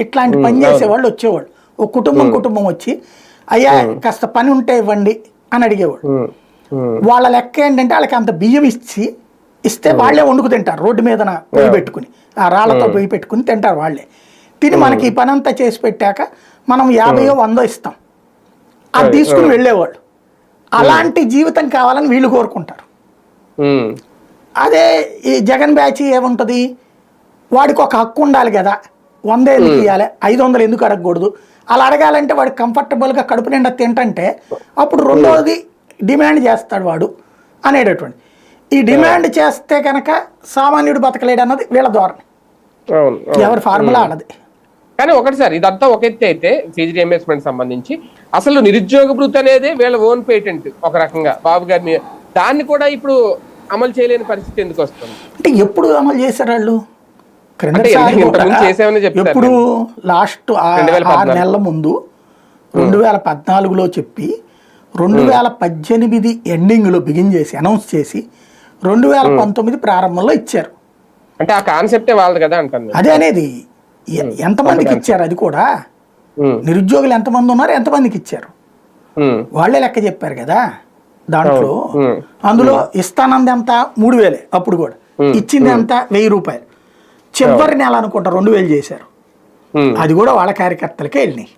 ఇట్లాంటి పని చేసేవాళ్ళు వచ్చేవాళ్ళు. ఒక కుటుంబం కుటుంబం వచ్చి అయ్యా కాస్త పని ఉంటే ఇవ్వండి అని అడిగేవాడు వాళ్ళ లెక్క ఏంటంటే వాళ్ళకి అంత బియ్యం ఇచ్చి ఇస్తే వాళ్ళే వండుకు తింటారు రోడ్డు మీద పొయ్యి పెట్టుకుని. ఆ రాళ్ళతో పొయ్యి పెట్టుకుని తింటారు వాళ్ళే. తిని మనకి ఈ పని అంతా చేసి పెట్టాక మనం యాభైయో వందో ఇస్తాం. అది తీసుకుని వెళ్ళేవాళ్ళు. అలాంటి జీవితం కావాలని వీళ్ళు కోరుకుంటారు. అదే ఈ జగన్ బ్యాచ్ ఏముంటుంది? వాడికి ఒక హక్కు ఉండాలి కదా. వంద ఎందుకు ఇవ్వాలి ఐదు వందలు ఎందుకు అడగకూడదు? అలా అడగాలంటే వాడు కంఫర్టబుల్గా కడుపు నిండా తింటంటే అప్పుడు రెండోది డిమాండ్ చేస్తాడు వాడు అనేటటువంటి. ఈ డిమాండ్ చేస్తే కనుక సామాన్యుడు బతకలేడు అన్నది వీళ్ళ ధోరణి. ఎవరి ఫార్ములా ఆడది? కానీ ఒకటి సార్ ఇదంతా ఒక ఎత్తి అయితే ఫీజు రియంబర్స్మెంట్ సంబంధించి అసలు నిరుద్యోగ భృతి అనేది వీళ్ళ ఓన్ పేటెంట్ ఒక రకంగా. బాబు గారిని దాన్ని కూడా ఇప్పుడు అమలు చేయలేని పరిస్థితి ఎందుకు వస్తుంది? అంటే ఎప్పుడు అమలు చేశారు వాళ్ళు? ఎప్పుడు లాస్ట్ ఆ- 2014. ఆరు నెలల ముందు రెండు వేల పద్నాలుగులో చెప్పి రెండు వేల పద్దెనిమిది ఎండింగ్లో బిగిన్ చేసి అనౌన్స్ చేసి రెండు వేల పంతొమ్మిది ప్రారంభంలో ఇచ్చారు. అంటే ఆ కాన్సెప్టే వాళ్ళది కదా అంటాను నేను. అదే అనేది. ఎంతమందికి ఇచ్చారు అది కూడా? నిరుద్యోగులు ఎంతమంది ఉన్నారు ఎంతమందికి ఇచ్చారు? వాళ్ళే లెక్క చెప్పారు కదా దాంట్లో. అందులో ఇస్తానంది ఎంత? మూడు వేలే అప్పుడు కూడా. ఇచ్చింది ఎంత? వెయ్యి రూపాయలు. చివరి నెల అనుకుంటా రెండు వేలు చేశారు. అది కూడా వాళ్ళ కార్యకర్తలకే వెళ్ళినాయి